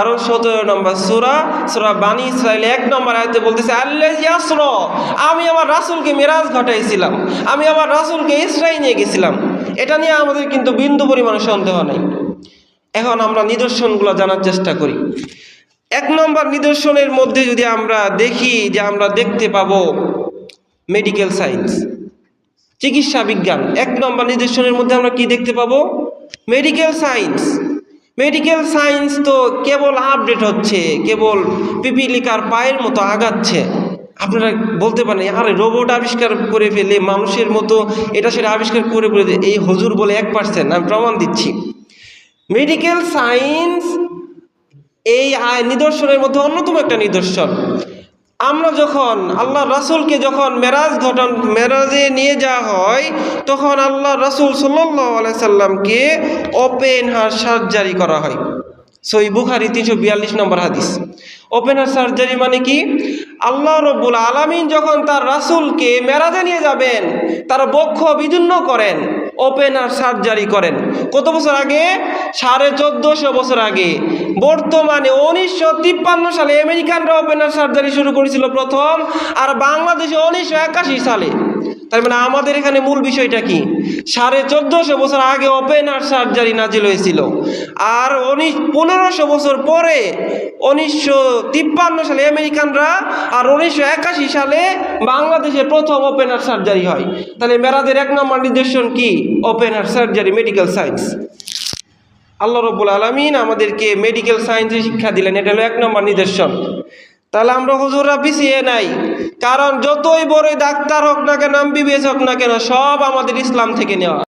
আরও সতেরো নম্বর সুরা সুরা বানি ইসরায়েল এক নম্বর আয়তে বলতেছে আল্লাহ আমি আমার রাসূলকে মেরাজ ঘটাইছিলাম, আমি আমার রাসূলকে ইসরায়েল নিয়ে গেছিলাম। এটা নিয়ে আমাদের কিন্তু বিন্দু পরিমাণে সন্দেহ নাই। এখন আমরা নিদর্শনগুলো জানার চেষ্টা করি। এক নম্বর নিদর্শনের মধ্যে যদি আমরা দেখি যে আমরা দেখতে পাবো মেডিকেল সায়েন্স চিকিৎসা বিজ্ঞান, এক নম্বর নিদর্শনের মধ্যে আমরা কি দেখতে পাবো? মেডিকেল সায়েন্স মেডিকেল সায়েন্স তো কেবল আপডেট হচ্ছে, কেবল পিপিলিকার পায়ের মতো আগাচ্ছে। আপনারা বলতে পারেন, আরে রোবট আবিষ্কার করে ফেলে, মানুষের মতো এটা সেটা আবিষ্কার করে ফেলে এই হজুর বলে এক পার্সেন্ট আমি প্রমাণ দিচ্ছি। মেডিকেল সায়েন্স এই নিদর্শনের মধ্যে অন্যতম একটা নিদর্শন। আমরা যখন আল্লাহ রাসুলকে যখন মেরাজ ঘটন, মেরাজে নিয়ে যাওয়া হয়, তখন আল্লাহ রাসুল সাল্লাহ আলাইসাল্লামকে ওপেন হার সার্জারি করা হয়। সই বুখারি তিনশো বিয়াল্লিশ নম্বর হাদিস। ওপেন হার্ট সার্জারি মানে কি? আল্লাহ রব্বুল আলামিন যখন তার রাসূলকে মেরাজে নিয়ে যাবেন, তার বক্ষ বিদীর্ণ করেন ওপেন হার্ট সার্জারি করেন। কত বছর আগে? সাড়ে চোদ্দোশো বছর আগে। বর্তমানে উনিশশো তিপ্পান্ন সালে আমেরিকানরা ওপেন হার্ট সার্জারি শুরু করেছিল প্রথম, আর বাংলাদেশে উনিশশো একাশি সালে। তার মানে আমাদের এখানে মূল বিষয়টা কি? সাড়ে চোদ্দশো বছর আগে ওপেন হার্ট সার্জারি নাজিল হয়েছিল। আর উনিশ পনেরোশো বছর পরে উনিশশো তিপ্পান্ন সালে আমেরিকানরা আর উনিশশো একাশি সালে বাংলাদেশে প্রথম ওপেন হার্ট সার্জারি হয়। তাহলে মেরাদের এক নম্বর নির্দেশন কি? Open heart surgery, medical science. Allah রব্বুল আলমিন আমাদেরকে মেডিকেল সায়েন্সে শিক্ষা দিলেন। এটা হলো এক নম্বর নিদর্শন। তাহলে আমরা হুজুররা পিছিয়ে নাই। কারণ যতই বড়ই ডাক্তার হোক না কেন, এমবিবিএস হোক না কেন, সব আমাদের ইসলাম থেকে নেওয়া।